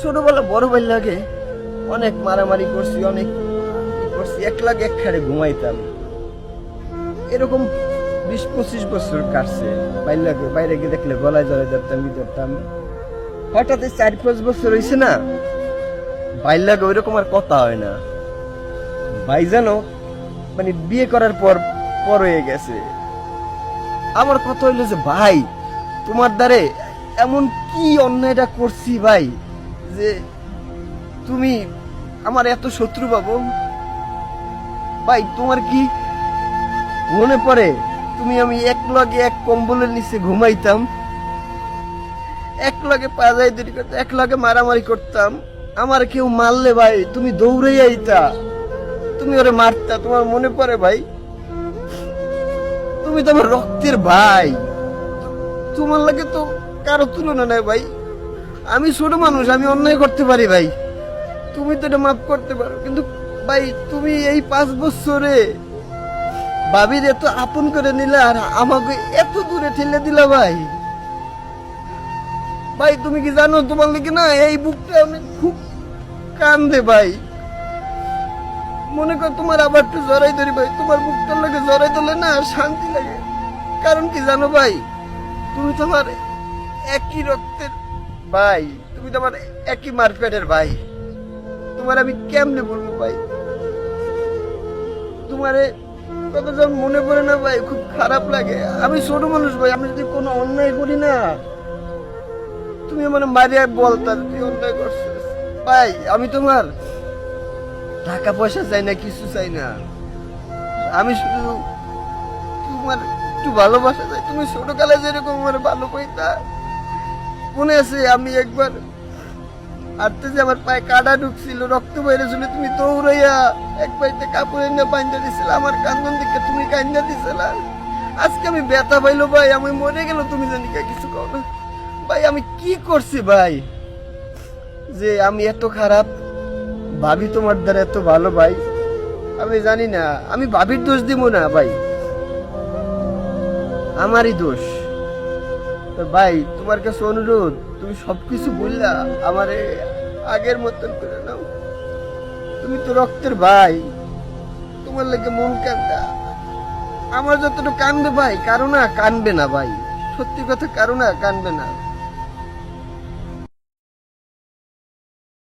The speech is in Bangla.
ছোটবেলা বড় ভাই লাগে অনেক মারামারি করছি, অনেক করছি, এক লাগে এক খাড়ে ঘুমাইতাম। এরকম বিশ পঁচিশ বছর কাটছে, বাইর লাগে, বাইরে গিয়ে দেখলে গলায় জড়াই ধরতাম, ই ধরতাম। হঠাৎ এই চার পাঁচ বছর হয়েছে না, বাইর লাগে ওইরকম আর কথা হয় না। ভাই জানো মানে বিয়ে করার পর পর হয়ে গেছে। আমার কথা হইল যে, ভাই, তোমার দ্বারে এমন কি অন্যায়টা করছি ভাই? যে তুমি আমার এত শত্রু বাবু। ভাই, তোমার কি মনে পড়ে? তুমি আমি এক লগে এক কম্বলের নিচে ঘুমাইতাম। এক লগে পাজাই দেরি করতাম এক লগে মারামারি করতাম। আমার কেউ মারলে ভাই, তুমি দৌড়ে আইতা। তুমি ওরে মারতা, তোমার মনে পড়ে ভাই? তুমি তো আমার রক্তের ভাই। তোমার লাগে তো কারও তুলনা নাই ভাই। আমি ছোট মানুষ, আমি অন্যায় করতে পারি ভাই। তুমি তো এটা মাফ করতে পারো, কিন্তু ভাই তুমি এই পাঁচ বছরে ভাবির এত আপন করে নিলে আর আমাকে এত দূরে ঠেলে দিলা ভাই। ভাই, তুমি কি জানো তোমার লাগে না এই বুকটা আমি খুব কান্দে ভাই। মনে কর তোমার আবার একটু জড়াই ধরি ভাই, তোমার বুকটার লাগে জড়াই ধরলে না শান্তি লাগে। কারণ কি জানো ভাই? তুমি তো আমার একই রক্তের ভাই। তুমি তো আমার একই মারপেটের ভাই। তোমার আমি কেমনে বলব ভাই? তোমারে কত যখন মনে পড়ে না ভাই? খুব খারাপ লাগে। আমি ছোট মানুষ ভাই, আমি যদি কোনো অন্যায় করি না, তুমি আমার মারিয়া বলতা তুই অন্যায় করছিস ভাই, আমি তোমার টাকা পয়সা চাই না, কিছু চাই না। আমি শুধু তোমার একটু ভালোবাসা চাই। তুমি ছোটকালে যেরকম আমার ভালো পাইতা মনে আছে, আমি একবার হাঁটতে যে আমার পায়ে কাটা ঢুকছিল, রক্ত বেড়েছিল তুমি দৌড়াইয়া এক পাইতে কাপড় এনে বান্ধা দিছিল, আমার কান্দন দিকে তুমি কান্দা দিছিল। আজকে আমি ব্যথা পাইলো ভাই, আমি মরে গেল তুমি জানি কিছু কও না। ভাই, আমি কি করছি ভাই? যে আমি এত খারাপ, ভাবি তোমার দ্বারা এত ভালো ভাই, আমি জানি না, আমি ভাবির দোষ দিব না ভাই। আমারই দোষ। ভাই, তোমার কাছে অনুরোধ, তুমি সবকিছু বললা, আমার আগের মতন করে নাও। তুমি তো রক্তের ভাই, তোমার লাগে মন কান্দা। আমার যতটা কানবে ভাই, কারও না কানবে না ভাই। সত্যি কথা, কারও না কানবে না।